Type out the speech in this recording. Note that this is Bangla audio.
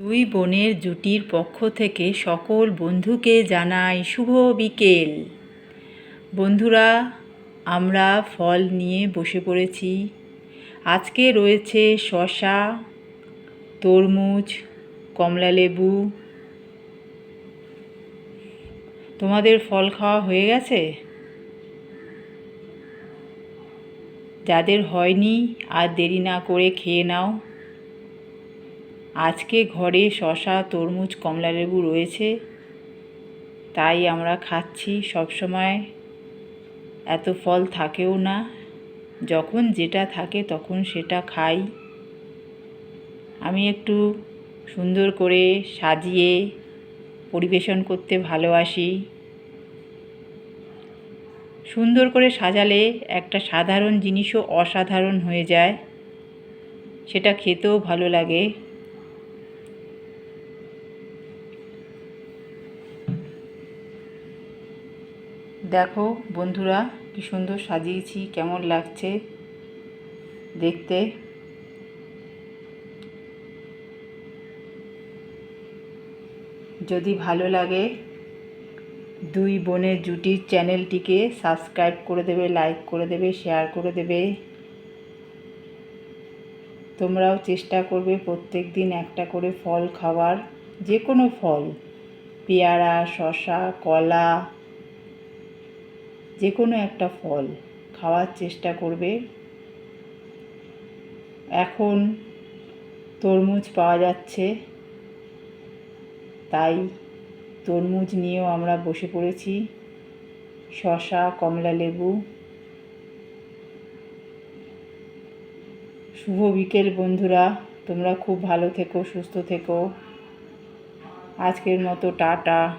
দুই বোনের জুটির পক্ষ থেকে সকল বন্ধুকে জানাই শুভ বিকেল। বন্ধুরা, আমরা ফল নিয়ে বসে পড়েছি। আজকে রয়েছে শশা তরমুজ কমলালেবু তোমাদের ফল খাওয়া হয়ে গেছে? যাদের হয়নি আর দেরি না করে খেয়ে নাও। আজকে ঘরে শশা, তরমুজ, কমলালেবু রয়েছে। তাই আমরা খাচ্ছি সবসময়। এত ফল থাকেও না। যখন যেটা থাকে তখন সেটা খাই। আমি একটু সুন্দর করে সাজিয়ে পরিবেশন করতে ভালোবাসি। সুন্দর করে সাজালে একটা সাধারণ জিনিসও অসাধারণ হয়ে যায়। সেটা খেতেও ভালো লাগে। দেখো বন্ধুরা, কি সুন্দর সাজিয়েছি, কেমন লাগছে দেখতে। যদি ভালো লাগে, দুই বোনের জুটির চ্যানেলটিকে সাবস্ক্রাইব করে দেবে, লাইক করে দেবে, শেয়ার করে দেবে। তোমরাও চেষ্টা করবে প্রত্যেক দিন একটা করে ফল খাওয়ার যে কোনো ফল, পেয়ারা শশা কলা যে কোনো একটা ফল খাওয়ার চেষ্টা করবে। এখন তরমুজ পাওয়া যাচ্ছে। তাই তরমুজ নিয়েও আমরা বসে পড়েছি। শশা কমলা লেবু। শুভ বিকেল বন্ধুরা, তোমরা খুব ভালো থেকো, সুস্থ থেকো। আজকের মতো টাটা।